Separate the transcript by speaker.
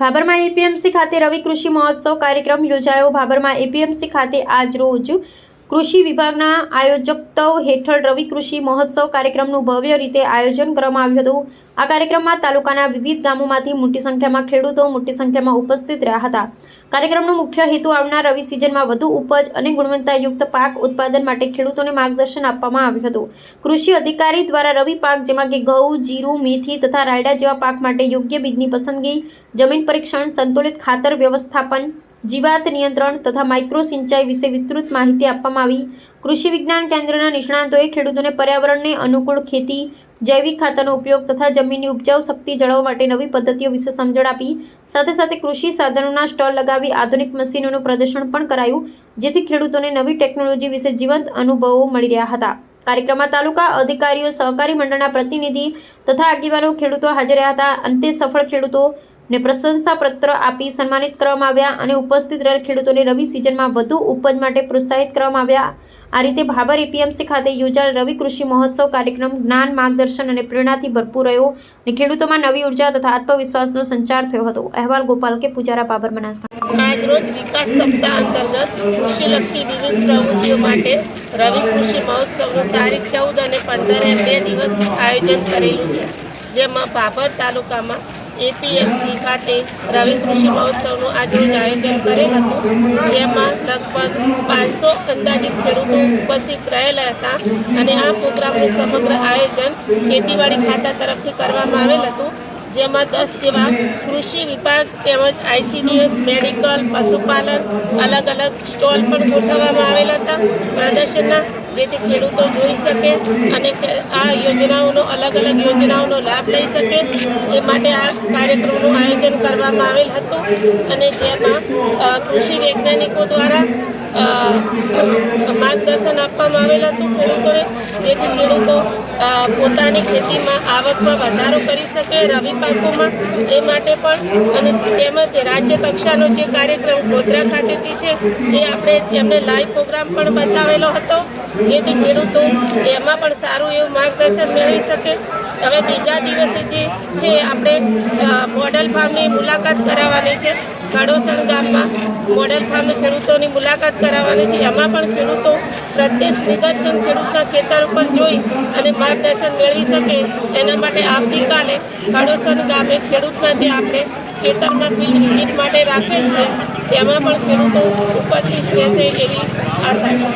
Speaker 1: ભાભરમાં APMC ખાતે રવિ કૃષિ મહોત્સવ કાર્યક્રમ યોજાયો. ભાભરમાં એપીએમસી ખાતે આજ રોજ કૃષિ વિભાગના આયોજકત્વ હેઠળ રવિ કૃષિ મહોત્સવ કાર્યક્રમનું ભવ્ય રીતે આયોજન કરવામાં આવ્યું હતું. આ કાર્યક્રમમાં તાલુકાના વિવિધ ગામોમાંથી મોટી સંખ્યામાં ખેડૂતો મોટી સંખ્યામાં ઉપસ્થિત રહ્યા હતા. કાર્યક્રમનો મુખ્ય હેતુ આવનાર રવિ સિઝનમાં વધુ ઉપજ અને ગુણવત્તાયુક્ત પાક ઉત્પાદન માટે ખેડૂતોને માર્ગદર્શન આપવામાં આવ્યું હતું. કૃષિ અધિકારી દ્વારા રવિ પાક જેમાં કે ઘઉં, જીરું, મેથી તથા રાયડા જેવા પાક માટે યોગ્ય બીજની પસંદગી, જમીન પરીક્ષણ, સંતુલિત ખાતર વ્યવસ્થાપન જીવાત નિયંત્રણ તથા માઇક્રો સિંચાઈ વિશે વિસ્તૃત માહિતી આપવામાં આવી. કૃષિ વિજ્ઞાન કેન્દ્રના નિષ્ણાંતોએ ખેડૂતોને પર્યાવરણને અનુકૂળ ખેતી, જૈવિક ખાતરનો ઉપયોગ તથા જમીનની ઉપજાઉ શક્તિ જાળવવા માટે નવી પદ્ધતિઓ વિશે સમજણ આપી. સાથે સાથે કૃષિ સાધનોના સ્ટોલ લગાવી આધુનિક મશીનોનું પ્રદર્શન પણ કરાયું, જેથી ખેડૂતોને નવી ટેકનોલોજી વિશે જીવંત અનુભવો મળી રહ્યા હતા. કાર્યક્રમમાં તાલુકા અધિકારીઓ, સહકારી મંડળના પ્રતિનિધિ તથા આગેવાનો ખેડૂતો હાજર રહ્યા હતા. અંતે સફળ ખેડૂતો ને પ્રશંસાપત્ર આપી સન્માનિત કરવામાં આવ્યા અને ઉપસ્થિત રહેલ ખેડૂતોને રવિ સિઝનમાં વધુ ઉપજ માટે પ્રોત્સાહિત કરવામાં આવ્યા. આ રીતે ભાભર એપીએમસી ખાતે યોજાયેલ રવિ કૃષિ મહોત્સવ કાર્યક્રમ જ્ઞાન, માર્ગદર્શન અને પ્રેરણાથી ભરપૂર રહ્યો અને ખેડૂતોમાં નવી ઊર્જા તથા આત્મવિશ્વાસનો સંચાર થયો હતો. અહેવાલ ગોપાલ કે પૂજારા બાબર બનાસકાંઠા.
Speaker 2: આજરોજ વિકાસ સપ્તાહ અંતર્ગત કૃષિલક્ષી વિવિધ પ્રવૃત્તિઓ માટે રવિ કૃષિ મહોત્સવનું તારીખ ચૌદ અને પંદરે બે દિવસ આયોજન કરેલું છે. જેમાં ભાભર તાલુકામાં એપીએમસી ખાતે રવિ કૃષિ મહોત્સવનું આજરોજ આયોજન કરેલ હતું, જેમાં લગભગ પાંચસો અંદાજિત ખેડૂતો ઉપસ્થિત રહેલા હતા અને આ પ્રોગ્રામનું સમગ્ર આયોજન ખેતીવાડી ખાતા તરફથી કરવામાં આવેલ હતું, જેમાં દસ જેવા કૃષિ વિભાગ તેમજ આઈસીડીએસ, મેડિકલ, પશુપાલન અલગ અલગ સ્ટોલ પણ ગોઠવવામાં આવેલા હતા. પ્રદર્શનના જેથી ખેડૂતો જોઈ શકે અને આ યોજનાઓનો અલગ અલગ યોજનાઓનો લાભ લઈ શકે. એ માટે આ કાર્યક્રમનું આયોજન કરવામાં આવેલ હતું અને જેમાં કૃષિ વૈજ્ઞાનિકો દ્વારા માર્ગદર્શન આપવામાં આવેલ હતું. ખેડૂતોને જેથી ખેડૂતો પોતાની ખેતીમાં આવકમાં વધારો કરી શકે, રવિ પાકોમાં એ માટે પણ અને તેમજ રાજ્ય કક્ષાનો જે કાર્યક્રમ ગોધરા ખાતેથી છે, એ આપણે એમને લાઈવ પ્રોગ્રામ પણ બતાવેલો હતો. જેથી ખેડૂતો એમાં પણ સારું એવું માર્ગદર્શન મેળવી શકે. હવે બીજા દિવસે જે છે, આપણે મોડલ ફાર્મની મુલાકાત કરાવવાની છે. ખડોસણ ગામમાં મોડલ ફાર્મની ખેડૂતોની મુલાકાત કરાવવાની છે. એમાં પણ ખેડૂતો પ્રત્યક્ષ નિદર્શન ખેડૂતના ખેતર ઉપર જોઈ અને માર્ગદર્શન મેળવી શકે. એના માટે આવતીકાલે ખડોસણ ગામે ખેડૂતના ત્યાં આપણે ખેતરમાં ફિલ્ડ વિઝિટ માટે રાખેલ છે, તેમાં પણ ખેડૂતો ઉપસ્થિત રહેશે એવી આશા છે.